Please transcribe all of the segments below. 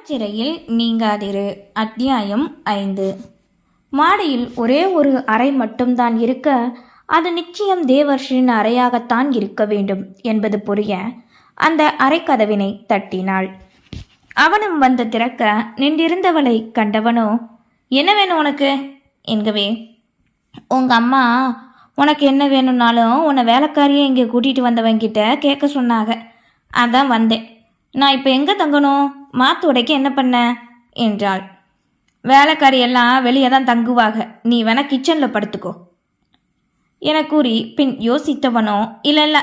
மனச்சிறையில் நீங்காதிரு. அத்தியாயம் ஐந்து. மாடியில் ஒரே ஒரு அறை மட்டும்தான் இருக்க அது நிச்சயம் தேவர்ஷின் அறையாகத்தான் இருக்க வேண்டும் என்பது புரிய அந்த அறைக்கதவினை தட்டினாள். அவனும் வந்து திறக்க நின்றிருந்தவளை கண்டவனோ? என்ன வேணும் உனக்கு? என்கவே உங்க அம்மா உனக்கு என்ன வேணும்னாலும் உன்னை வேலைக்காரியை இங்கே கூட்டிகிட்டு வந்தவங்கிட்ட கேட்க சொன்னாங்க. அதான் வந்தேன். நான் இப்போ எங்கே தங்கணும்? மாத்து உடைக்க என்ன பண்ண? என்றாள். வேலைக்காரி எல்லாம் வெளியே தான் தங்குவாக. நீ வேணா கிச்சனில் படுத்துக்கோ. என கூறி பின் யோசித்தவனோ இல்லை இல்லை.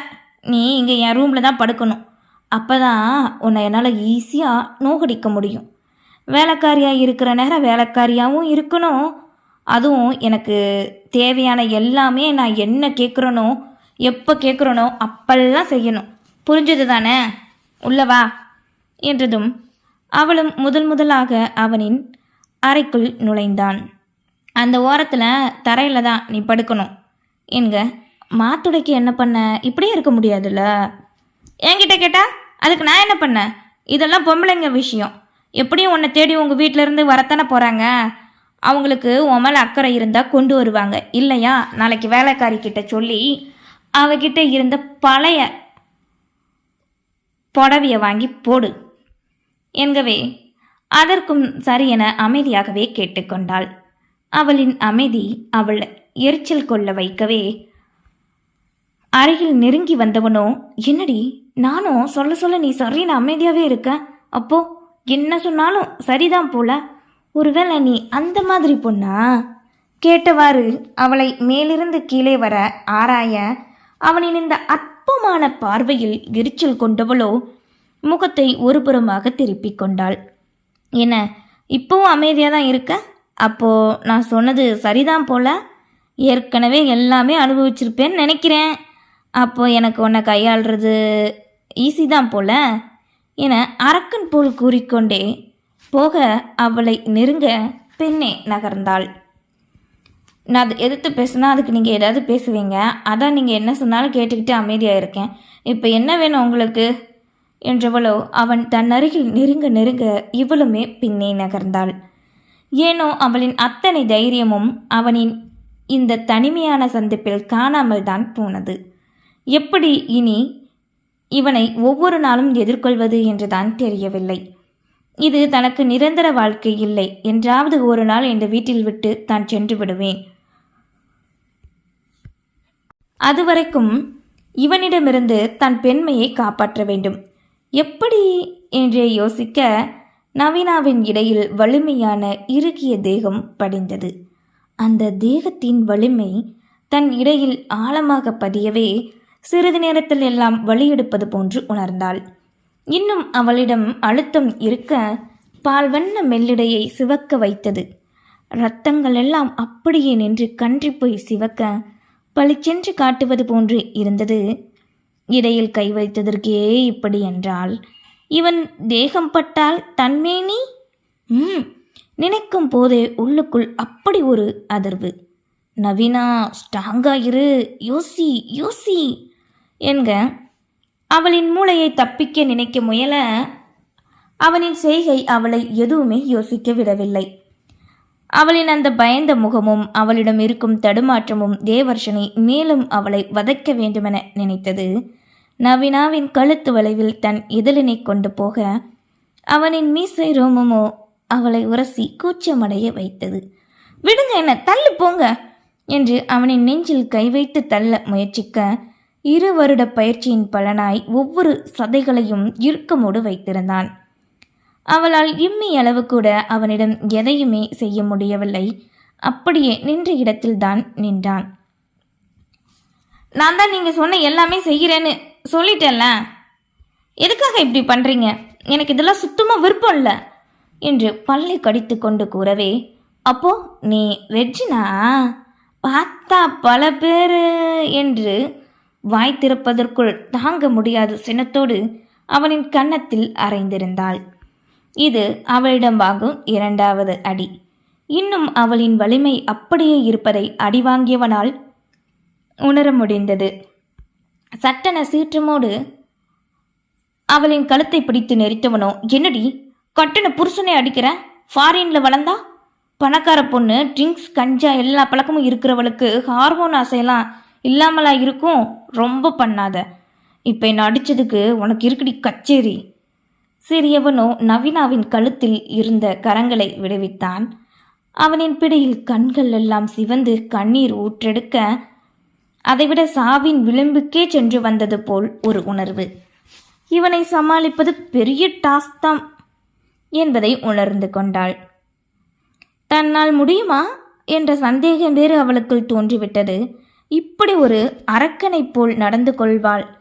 நீ இங்கே என் ரூமில் தான் படுக்கணும். அப்போ தான் உன்னை என்னால் ஈஸியாக நோகடிக்க முடியும். வேலைக்காரியாக இருக்கிற நேரம் வேலைக்காரியாகவும் இருக்கணும். அதுவும் எனக்கு தேவையான எல்லாமே நான் என்ன கேட்குறனோ எப்போ கேட்குறனோ அப்பெல்லாம் செய்யணும். புரிஞ்சது தானே? உள்ளவா என்றதும் அவளும் முதல் முதலாக அவனின் அறைக்குள் நுழைந்தான். அந்த ஓரத்தில் தரையில் தான் நீ படுக்கணும். என்க மாத்துடைக்கு என்ன பண்ண? இப்படியே இருக்க முடியாதுல்ல? என்கிட்ட கேட்டா அதுக்கு நான் என்ன பண்ணேன் இதெல்லாம் பொம்பளைங்க விஷயம். எப்படியும் உன்னை தேடி உங்கள் வீட்டிலேருந்து வரத்தானே போகிறாங்க அவங்களுக்கு உன் மேலே அக்கறை இருந்தால் கொண்டு வருவாங்க. இல்லையா? நாளைக்கு வேலைக்காரி கிட்ட சொல்லி அவகிட்ட இருந்த பழைய புடவைய வாங்கி போடு. என்கவே அதற்கும் சரியென அமைதியாகவே கேட்டுக்கொண்டாள். அவளின் அமைதி அவள் எரிச்சல் கொள்ள வைக்கவே அருகில் நெருங்கி வந்தவனோ என்னடி நானும் சொல்ல சொல்ல நீ சரின்னு அமைதியாகவே இருக்க? அப்போ என்ன சொன்னாலும் சரிதான் போல. ஒருவேளை நீ அந்த மாதிரி பொண்ணா? கேட்டவாறு அவளை மேலிருந்து கீழே வர ஆராய அவனின் இந்த அற்பமான பார்வையில் எரிச்சல் கொண்டவளோ முகத்தை ஒருபுறமாக திருப்பிக் கொண்டாள். என்ன இப்போவும் அமைதியாக தான் இருக்க? அப்போ நான் சொன்னது சரிதான் போல? ஏற்கனவே எல்லாமே அனுபவிச்சிருப்பேன்னு நினைக்கிறேன். அப்போ எனக்கு உன்னை கையாளுறது ஈஸி தான் போல? என அரக்கன் போல் கூறிக்கொண்டே போக அவளை நெருங்க பெண்ணே நகர்ந்தாள். நான் அது எதிர்த்து பேசுனா அதுக்கு நீங்கள் ஏதாவது பேசுவீங்க. அதான் நீங்கள் என்ன சொன்னாலும் கேட்டுக்கிட்டு அமைதியாக இருக்கேன் இப்போ என்ன வேணும் உங்களுக்கு? என்றவளோ அவன் தன் அருகில் நெருங்க நெருங்க இவளுமே பின்னே நகர்ந்தாள். ஏனோ அவளின் அத்தனை தைரியமும் அவனின் இந்த தனிமையான சந்திப்பில் காணாமல் தான் போனது. எப்படி இனி இவனை ஒவ்வொரு நாளும் எதிர்கொள்வது என்றுதான் தெரியவில்லை. இது தனக்கு நிரந்தர வாழ்க்கை இல்லை. என்றாவது ஒரு நாள் இந்த வீட்டில் விட்டு தான் சென்று விடுவேன். அதுவரைக்கும் இவனிடமிருந்து தன் பெண்மையை காப்பாற்ற வேண்டும். எப்படி? என்றே யோசிக்க நவீனாவின் இடையில் வலிமையான இறுகிய தேகம் படிந்தது. அந்த தேகத்தின் வலிமை தன் இடையில் ஆழமாக பதியவே சிறிது நேரத்தில் எல்லாம் வழியெடுப்பது போன்று உணர்ந்தாள். இன்னும் அவளிடம் அழுத்தம் இருக்க பால் வண்ண மெல்லிடையை சிவக்க வைத்தது. இரத்தங்கள் எல்லாம் அப்படியே நின்று கன்றி போய் சிவக்க பளிச்சென்று காட்டுவது போன்று இருந்தது. இடையில் கை வைத்ததற்கே இப்படி என்றால் இவன் தேகம் பட்டால் தன்மேனி ம் நினைக்கும் போதே உள்ளுக்குள் அப்படி ஒரு அதிர்வு. நவீனா ஸ்ட்ராங்கா இரு. யோசி யோசி. என்க அவளின் மூளையை தப்பிக்க நினைக்க முயல. அவனின் செய்கை அவளை எதுவுமே யோசிக்க விடவில்லை. அவளின் அந்த பயந்த முகமும் அவளிடம் இருக்கும் தடுமாற்றமும் தேவர்ஷனை மேலும் அவளை வதைக்க வேண்டுமென நினைத்தது. நவீனாவின் கழுத்து வளைவில் தன் இதழினை கொண்டு போக அவனின் மீசை ரோமமோ அவளை உரசி கூச்சமடைய வைத்தது. விடுங்க என்ன தள்ளு போங்க என்று அவனின் நெஞ்சில் கை வைத்து தள்ள முயற்சிக்க இரு வருட பயிற்சியின் பலனாய் ஒவ்வொரு சதைகளையும் இறுக்கமோடு வைத்திருந்தான். அவளால் இம்மி அளவு கூட அவனிடம் எதையுமே செய்ய முடியவில்லை. அப்படியே நின்ற இடத்தில்தான் நின்றான். நான் தான் நீங்கள் சொன்ன எல்லாமே செய்கிறேன்னு சொல்லிட்டேன்ல. எதுக்காக இப்படி பண்ணுறீங்க எனக்கு இதெல்லாம் சுத்தமாக விருப்பம் இல்லை என்று பல்லை கடித்து கொண்டு கூறவே அப்போ நீ வெஜ்னா பார்த்தா பல பேர் என்று வாய் திறப்பதற்குள் தாங்க முடியாத சினத்தோடு அவனின் கன்னத்தில் அரைந்திருந்தாள் இது அவளிடம் வாங்கும் இரண்டாவது அடி. இன்னும் அவளின் வலிமை அப்படியே இருப்பதை அடி வாங்கியவனால் உணர முடிந்தது. சட்டென சீற்றமோடு அவளின் கழுத்தை பிடித்து நெறித்தவனோ என்னடி கட்டண புருஷனை அடிக்கிற? ஃபாரின்ல வளர்ந்தா? பணக்கார பொண்ணு ட்ரிங்க்ஸ் கஞ்சா எல்லா பழக்கமும் இருக்கிறவளுக்கு ஹார்மோன் ஆசையெல்லாம் இல்லாமலா இருக்கும்? ரொம்ப பண்ணாத. இப்போ என்னை அடித்ததுக்கு உனக்கு இருக்குடி கச்சேரி. சிறியவனோ நவீனாவின் கழுத்தில் இருந்த கரங்களை விடுவித்தான். அவனின் பிடியில் கண்கள் எல்லாம் சிவந்து கண்ணீர் ஊற்றெடுக்க அதைவிட சாவின் விளிம்புக்கே சென்று வந்தது போல் ஒரு உணர்வு. இவனை சமாளிப்பது பெரிய டாஸ்க் தான் என்பதை உணர்ந்து கொண்டாள். தன்னால் முடியுமா? என்ற சந்தேகம் வேறு அவளுக்குள் தோன்றிவிட்டது. இப்படி ஒரு அரக்கனைப் போல் நடந்து கொள்வாள்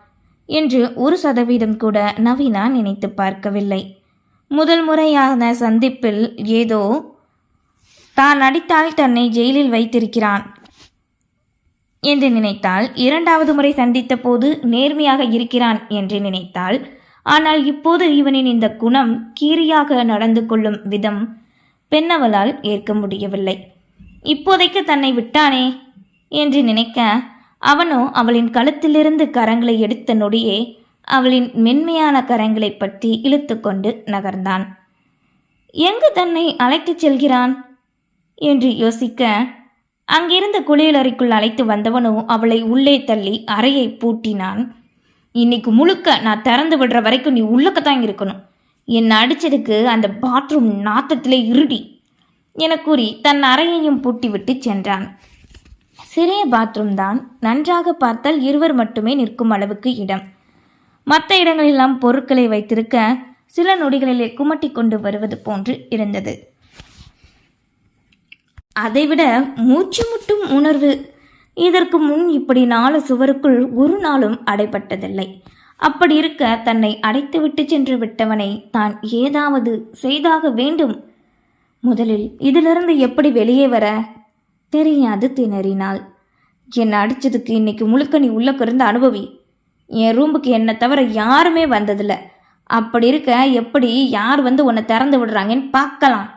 என்று ஒரு சதவீதம் கூட நவீனா நினைத்து பார்க்கவில்லை. முதல் முறையான சந்திப்பில் ஏதோ தான் அடித்தால் தன்னை ஜெயிலில் வைத்திருக்கிறான் என்று நினைத்தால் இரண்டாவது முறை சந்தித்த போது நேர்மையாக இருக்கிறான் என்று நினைத்தாள் ஆனால் இப்போது இவனின் இந்த குணம் கீரியாக நடந்து கொள்ளும் விதம் பெண்ணவளால் ஏற்க முடியவில்லை. இப்போதைக்கு தன்னை விட்டானே என்று நினைக்க அவனோ அவளின் கழுத்திலிருந்து கரங்களை எடுத்த நொடியே அவளின் மென்மையான கரங்களை பற்றி இழுத்துக்கொண்டு நகர்ந்தான். எங்கு தன்னை அழைத்துச் செல்கிறான்? என்று யோசிக்க அங்கிருந்த குளியலறைக்குள் அழைத்து வந்தவனோ அவளை உள்ளே தள்ளி அறையை பூட்டினான். இன்னைக்கு முழுக்க நான் திறந்து விடுற வரைக்கும் நீ உள்ளக்கத்தான் இருக்கணும். என்னை அடிச்சதுக்கு அந்த பாத்ரூம் நாத்தத்திலே இருடி என கூறி தன் அறையையும் பூட்டிவிட்டு சென்றான். சிறிய பாத்ரூம் தான் நன்றாக பார்த்தால் இருவர் மட்டுமே நிற்கும் அளவுக்கு இடம். மற்ற இடங்களெல்லாம் பொருட்களை வைத்திருக்க சில நொடிகளிலே குமட்டி கொண்டு வருவது போன்று இருந்தது. அதைவிட மூச்சு முட்டும் உணர்வு இதற்கு முன் இப்படி நாலு சுவருக்குள் ஒரு நாளும் அடைப்பட்டதில்லை அப்படி இருக்க தன்னை அடைத்துவிட்டு சென்று விட்டவனை தான் ஏதாவது செய்தாக வேண்டும். முதலில் இதிலிருந்து எப்படி வெளியே வர தெரியாது திணறினாள். என்னை அடிச்சதுக்கு இன்னைக்கு முழுக்க நீ உள்ளக்க இருந்து அனுபவி. என் ரூமுக்கு என்னை தவிர யாருமே வந்ததில்ல. அப்படி இருக்க எப்படி யார் வந்து உன்னை திறந்து விடுறாங்கன்னு பார்க்கலாம்.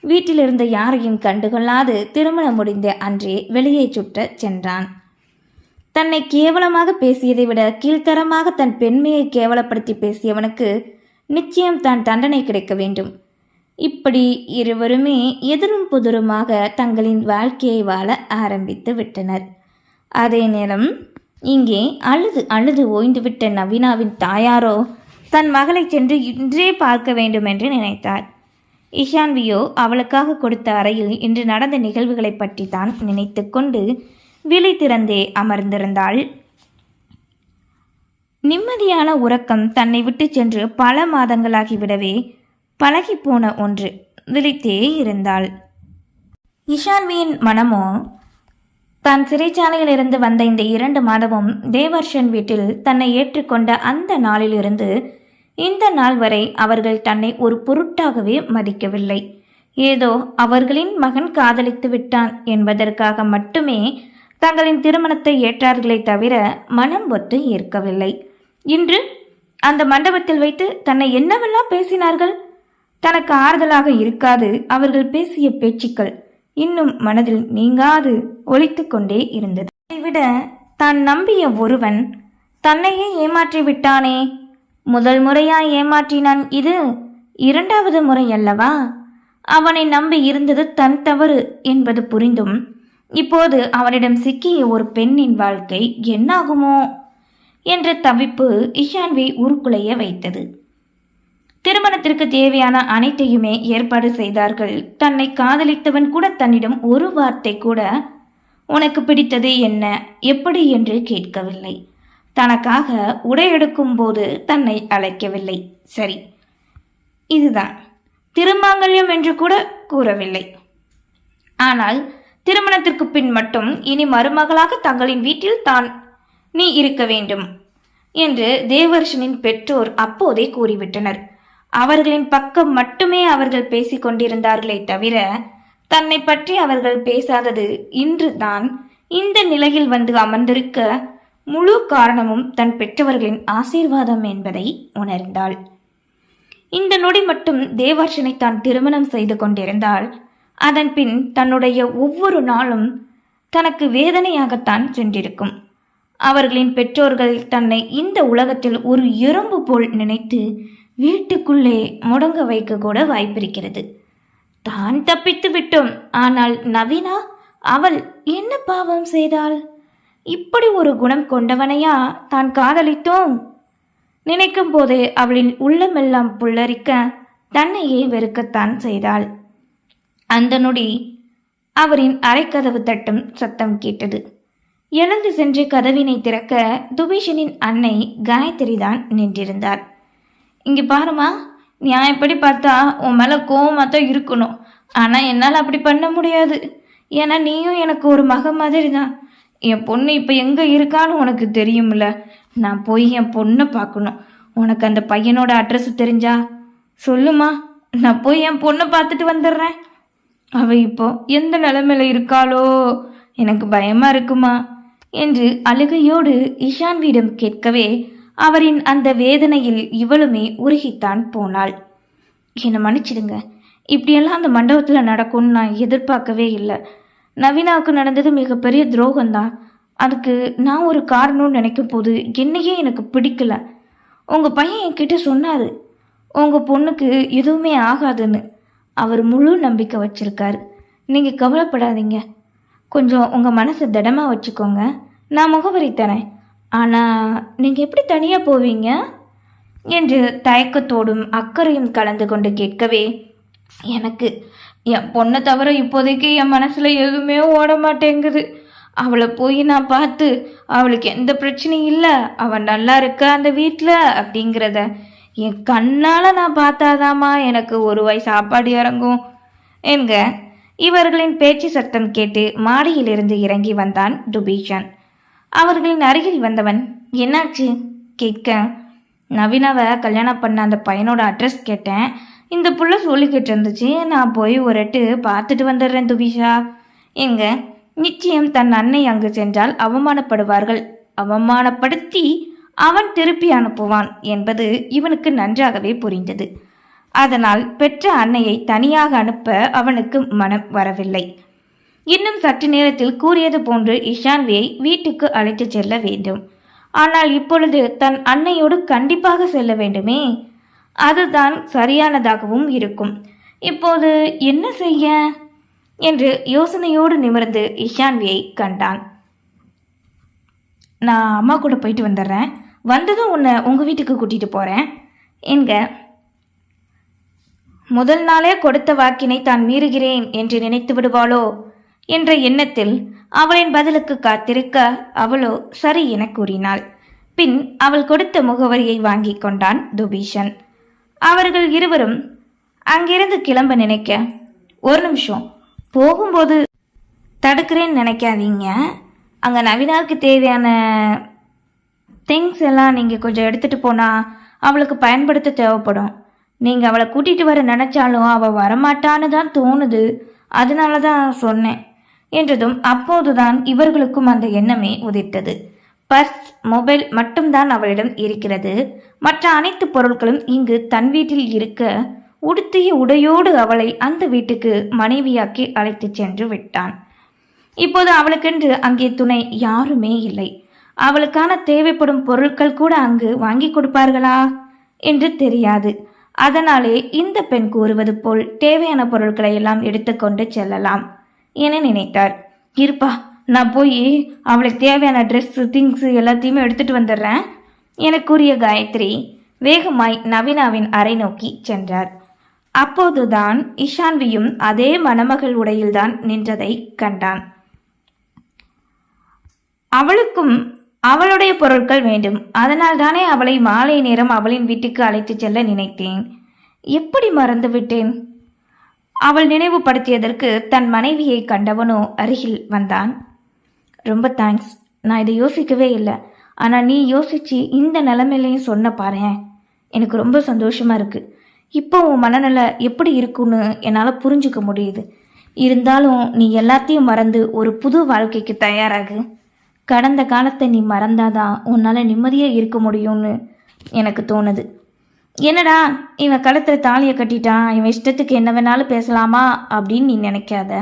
வீட்டில் இருந்த யாரையும் கண்டுகொள்ளாது திருமணம் முடிந்த அன்றே வெளியே சுற்றச் சென்றான். தன்னை கேவலமாக பேசியதை விட கீழ்த்தரமாக தன் பெண்மையை கேவலப்படுத்தி பேசியவனுக்கு நிச்சயம் தான் தண்டனை கிடைக்க வேண்டும். இப்படி இருவருமே எதிரும் புதிருமாக தங்களின் வாழ்க்கையை வாழ ஆரம்பித்து விட்டனர். அதே நேரம் இங்கே அழுது அழுது ஓய்ந்துவிட்ட நவீனாவின் தாயாரோ தன் மகளை சென்று இன்றே பார்க்க வேண்டும் என்று நினைத்தார் இஷான்வியோ அவளுக்காக கொடுத்த அறையில் இன்று நடந்த நிகழ்வுகளை பற்றி தான் நினைத்து கொண்டு விழி திறந்தே அமர்ந்திருந்தாள். நிம்மதியான உறக்கம் தன்னை விட்டு சென்று பல மாதங்களாகிவிடவே பழகிப்போன ஒன்று. விழித்தே இருந்தாள். இஷான்வியின் மனமோ? தான் சிறைச்சாலையிலிருந்து வந்த இந்த இரண்டு மாதமும் தேவர்ஷன் வீட்டில் தன்னை ஏற்றுக்கொண்ட அந்த நாளிலிருந்து இந்த நாள் வரை அவர்கள் தன்னை ஒரு பொருட்டாகவே மதிக்கவில்லை. ஏதோ அவர்களின் மகன் காதலித்து விட்டான் என்பதற்காக மட்டுமே தங்களின் திருமணத்தை ஏற்றார்களே தவிர மனம் ஒத்து ஏற்கவில்லை. இன்று அந்த மண்டபத்தில் வைத்து தன்னை என்னவெல்லாம் பேசினார்கள்? தனக்கு ஆறுதலாக இருக்காது அவர்கள் பேசிய பேச்சுக்கள் இன்னும் மனதில் நீங்காது ஒழித்து கொண்டே இருந்தது. இதைவிட தான் நம்பிய ஒருவன் தன்னையே ஏமாற்றி விட்டானே. முதல் முறையா ஏமாற்றினான் இது இரண்டாவது முறை அல்லவா? அவனை நம்பி இருந்தது தன் தவறு என்பது புரிந்தும் இப்போது அவனிடம் சிக்கிய ஒரு பெண்ணின் வாழ்க்கை என்னாகுமோ? என்ற தவிப்பு இஷான்வை உருக்குலைய வைத்தது. திருமணத்திற்கு தேவையான அனைத்தையுமே ஏற்பாடு செய்தார்கள். தன்னை காதலித்தவன் கூட தன்னிடம் ஒரு வார்த்தை கூட உனக்கு பிடித்தது என்ன? எப்படி? என்று கேட்கவில்லை. தனக்காக உடை எடுக்கும் போது தன்னை அழைக்கவில்லை. சரி இதுதான். திருமாங்கல்யம் என்று கூட கூறவில்லை. ஆனால் திருமணத்திற்கு பின் மட்டும் இனி மருமகளாக தங்களின் வீட்டில் தான் நீ இருக்க வேண்டும் என்று தேவர்ஷனின் பெற்றோர் அப்போதே கூறிவிட்டனர். அவர்களின் பக்கம் மட்டுமே அவர்கள் பேசிக் கொண்டிருந்தார்களே தவிர தன்னை பற்றி அவர்கள் பேசாதது இன்று தான் இந்த நிலையில் வந்து அமர்ந்திருக்க முழு காரணமும் தன் பெற்றவர்களின் ஆசீர்வாதம் என்பதை உணர்ந்தாள். இந்த நொடி மட்டும் தேவர்ஷனை தான் திருமணம் செய்து கொண்டிருந்தால் அதன் பின் தன்னுடைய ஒவ்வொரு நாளும் தனக்கு வேதனையாகத்தான் சென்றிருக்கும். அவர்களின் பெற்றோர்கள் தன்னை இந்த உலகத்தில் ஒரு எறும்பு போல் நினைத்து வீட்டுக்குள்ளே முடங்க வைக்க கூட வாய்ப்பிருக்கிறது. தான் தப்பித்து விட்டோம். ஆனால் நவீனா அவள் என்ன பாவம் செய்தாள்? இப்படி ஒரு குணம் கொண்டவனையா தான் காதலித்தோம்? நினைக்கும் போதே அவளின் உள்ளமெல்லாம் புல்லரிக்க தன்னையே வெறுக்கத்தான் செய்தாள். அந்த நொடி அவரின் அரைக்கதவு தட்டும் சத்தம் கேட்டது. எழுந்து சென்று கதவினை திறக்க துபீஷனின் அன்னை காயத்ரி தான் நின்றிருந்தார். இங்கே பாருமா நியாயப்படி பார்த்தா உன் மேலே கோவமாக தான் இருக்கணும். ஆனால் என்னால் அப்படி பண்ண முடியாது. ஏன்னா நீயும் எனக்கு ஒரு மக மாதிரி தான் என் பொண்ணு இப்போ எங்கே இருக்கான்னு உனக்கு தெரியும்ல. நான் போய் என் பொண்ணை பார்க்கணும். உனக்கு அந்த பையனோட அட்ரஸ் தெரிஞ்சா? சொல்லுமா நான் போய் என் பொண்ணை பார்த்துட்டு வந்துடுறேன். அவள் இப்போ எந்த நிலைமையில இருக்காளோ? எனக்கு பயமா இருக்குமா? என்று அழுகையோடு இஷான் வீடம் கேட்கவே அவரின் அந்த வேதனையில் இவளுமே உருகித்தான் போனாள். என்னை மன்னிச்சிடுங்க. இப்படியெல்லாம் அந்த மண்டபத்தில் நடக்கும்னு நான் எதிர்பார்க்கவே இல்லை. நவீனாவுக்கு நடந்தது மிகப்பெரிய துரோகம்தான். அதுக்கு நான் ஒரு காரணம்னு நினைக்கும் போது என்னையே எனக்கு பிடிக்கல. உங்கள் பையன் என்கிட்ட சொன்னார். உங்கள் பொண்ணுக்கு எதுவுமே ஆகாதுன்னு. அவர் முழு நம்பிக்கை வச்சிருக்காரு. நீங்கள் கவலைப்படாதீங்க. கொஞ்சம் உங்கள் மனசை திடமாக வச்சுக்கோங்க. நான் முகவரி தரேன். ஆனால் நீங்கள் எப்படி தனியாக போவீங்க? என்று தயக்கத்தோடும் அக்கறையும் கலந்து கொண்டு கேட்கவே எனக்கு என் பொண்ணை தவிர இப்போதைக்கு என் மனசில் எதுவுமே ஓட மாட்டேங்குது. அவளை போய் நான் பார்த்து அவளுக்கு எந்த பிரச்சனையும் இல்லை. அவள் நல்லா இருக்கா அந்த வீட்டில் அப்படிங்கிறத என் கண்ணால் நான் பார்த்தாதாம்மா எனக்கு ஒரு வாய் சாப்பாடு இறங்கும். என்க இவர்களின் பேச்சு சத்தம் கேட்டு மாடியிலிருந்து இறங்கி வந்தான் டுபீஷன் அவர்களின் அருகில் வந்தவன் என்னாச்சு? கேட்க நவீனாவை கல்யாணம் பண்ண அந்த பையனோட அட்ரஸ் கேட்டேன். இந்த புள்ள சொல்லிக்கிட்டு இருந்துச்சு நான் போய் ஒரு எட்டு பார்த்துட்டு வந்துடுறேன் துபிஷா. எங்க நிச்சயம் தன் அன்னை அங்கு சென்றால் அவமானப்படுவார்கள். அவமானப்படுத்தி அவன் திருப்பி அனுப்புவான் என்பது இவனுக்கு நன்றாகவே புரிந்தது. அதனால் பெற்ற அன்னையை தனியாக அனுப்ப அவனுக்கு மனம் வரவில்லை. இன்னும் சற்று நேரத்தில் கூறியது போன்று இஷான்வியை வீட்டுக்கு அழைத்துச் செல்ல வேண்டும். ஆனால் இப்பொழுது தன் அன்னையோடு கண்டிப்பாக செல்ல வேண்டுமே? அதுதான் சரியானதாகவும் இருக்கும். இப்போது என்ன செய்ய? என்று யோசனையோடு நிமிர்ந்து இஷான்வியை கண்டான். நான் அம்மா கூட போயிட்டு வந்துடுறேன். வந்ததும் உன்னை உங்கள் வீட்டுக்கு கூட்டிகிட்டு போகிறேன் என்க. முதல் நாளே கொடுத்த வாக்கினை தான் மீறுகிறேன் என்று நினைத்து விடுவாளோ? என்ற எண்ணத்தில் அவளின் பதிலுக்கு காத்திருக்க அவளோ சரி என கூறினாள். பின் அவள் கொடுத்த முகவரியை வாங்கி கொண்டான் துபீஷன். அவர்கள் இருவரும் அங்கிருந்து கிளம்ப நினைக்க ஒரு நிமிஷம் போகும்போது தடுக்கிறேன்னு நினைக்காதீங்க. அங்கே நவீனாவுக்கு தேவையான திங்ஸ் எல்லாம் நீங்கள் கொஞ்சம் எடுத்துகிட்டு போனால் அவளுக்கு பயன்படுத்த தேவைப்படும். நீங்கள் அவளை கூட்டிகிட்டு வர நினச்சாலும் அவள் வரமாட்டான்னு தான் தோணுது. அதனால தான் சொன்னேன். என்றதும் அப்போதுதான் இவர்களுக்கும் அந்த எண்ணமே உதித்தது. பர்ஸ் மொபைல் மட்டும்தான் அவளிடம் இருக்கிறது. மற்ற அனைத்து பொருட்களும் இங்கு தன் வீட்டில் இருக்க உடுத்திய உடையோடு அவளை அந்த வீட்டுக்கு மனைவியாக்கி அழைத்துச் சென்று விட்டான். இப்போது அவளுக்கென்று அங்கே துணை யாருமே இல்லை. அவளுக்கான தேவைப்படும் பொருட்கள் கூட அங்கு வாங்கி கொடுப்பார்களா என்று தெரியாது. அதனாலே இந்த பெண் கூறுவது போல் தேவையான பொருட்களை எல்லாம் எடுத்துக்கொண்டு செல்லலாம். என நினைத்தார் இருப்பா நான் போய் அவளுக்கு தேவையான ட்ரெஸ்ஸு திங்ஸு எல்லாத்தையுமே எடுத்துட்டு வந்துடுறேன் என கூறிய காயத்ரி வேகமாய் நவீனாவின் அறை நோக்கி சென்றார். அப்போதுதான் இஷான்வியும் அதே மணமகள் உடையில்தான் நின்றதை கண்டான். அவளுக்கும் அவளுடைய பொருட்கள் வேண்டும். அதனால் தானே அவளை மாலை நேரம் அவளின் வீட்டுக்கு அழைத்துச் செல்ல நினைத்தேன். எப்படி மறந்துவிட்டேன்? அவள் நினைவுபடுத்தியதற்கு தன் மனைவியை கண்டவனோ அருகில் வந்தான். ரொம்ப தேங்க்ஸ் நான் இதை யோசிக்கவே இல்லை. ஆனால் நீ யோசிச்சு இந்த நிலைமையிலையும் சொன்ன பாரு எனக்கு ரொம்ப சந்தோஷமா இருக்கு. இப்போ உன் மனநிலை எப்படி இருக்குன்னு என்னால் புரிஞ்சுக்க முடியுது. இருந்தாலும் நீ எல்லாத்தையும் மறந்து ஒரு புது வாழ்க்கைக்கு தயாராகு. கடந்த காலத்தை நீ மறந்தாதான் உன்னால் நிம்மதியாக இருக்க முடியும்னு எனக்கு தோணுது. என்னடா இவன் கழுத்தில் தாலியை கட்டிட்டான் இவன் இஷ்டத்துக்கு என்ன வேணாலும் பேசலாமா அப்படின்னு நீ நினைக்காத.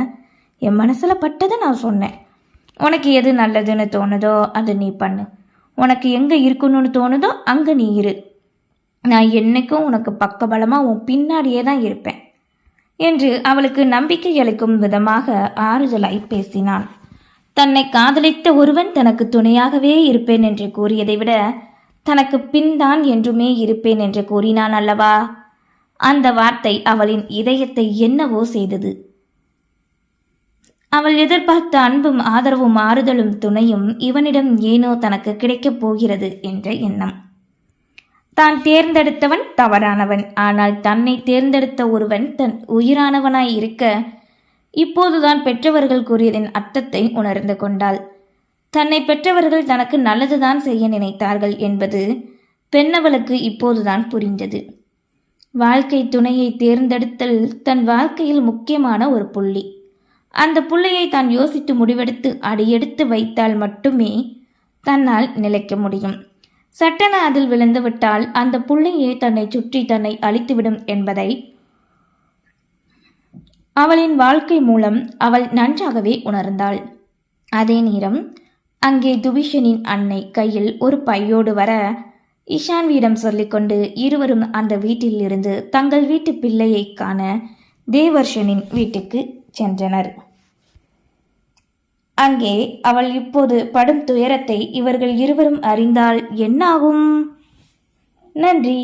என் மனசில் பட்டதை நான் சொன்னேன். உனக்கு எது நல்லதுன்னு தோணுதோ அதை நீ பண்ணு. உனக்கு எங்கே இருக்கணும்னு தோணுதோ அங்கே நீ இரு. நான் என்னைக்கும் உனக்கு பக்கபலமாக உன் பின்னாடியே தான் இருப்பேன் என்று அவளுக்கு நம்பிக்கை அளிக்கும் விதமாக ஆறுதலாய் பேசினான். தன்னை காதலித்த ஒருவன் தனக்கு துணையாகவே இருப்பேன் என்று கூறியதை விட தனக்கு பின்தான் என்றுமே இருப்பேன் என்று கூறினான் அல்லவா? அந்த வார்த்தை அவளின் இதயத்தை என்னவோ செய்தது. அவள் எதிர்பார்த்த அன்பும் ஆதரவும் ஆறுதலும் துணையும் இவனிடம் ஏனோ தனக்கு கிடைக்கப் போகிறது என்ற எண்ணம். தான் தேர்ந்தெடுத்தவன் தவறானவன் ஆனால் தன்னை தேர்ந்தெடுத்த ஒருவன் தன் உயிரானவனாய் இருக்க இப்போதுதான் பெற்றவர்கள் கூறியதின் அர்த்தத்தை உணர்ந்து கொண்டாள். தன்னை பெற்றவர்கள் தனக்கு நல்லதுதான் செய்ய நினைத்தார்கள் என்பது பெண்ணவளுக்கு இப்போதுதான் புரிந்தது. வாழ்க்கை துணையை தேர்ந்தெடுத்தல் தன் வாழ்க்கையில் முக்கியமான ஒரு புள்ளி. அந்த புள்ளியை தான் யோசித்து முடிவெடுத்து அடியெடுத்து வைத்தால் மட்டுமே தன்னால் நிலைக்க முடியும். சட்டென அதில் விழுந்துவிட்டால் அந்த புள்ளியே தன்னை சுற்றி தன்னை அழித்துவிடும் என்பதை அவளின் வாழ்க்கை மூலம் அவள் நன்றாகவே உணர்ந்தாள். அதே நேரம் அங்கே துபிஷனின் அன்னை கையில் ஒரு பையோடு வர இஷான்வியிடம் சொல்லிக்கொண்டு இருவரும் அந்த வீட்டில் இருந்து தங்கள் வீட்டு பிள்ளையை காண தேவர்ஷனின் வீட்டுக்கு சென்றனர். அங்கே அவள் இப்போது படும் துயரத்தை இவர்கள் இருவரும் அறிந்தால் என்னாகும்? நன்றி.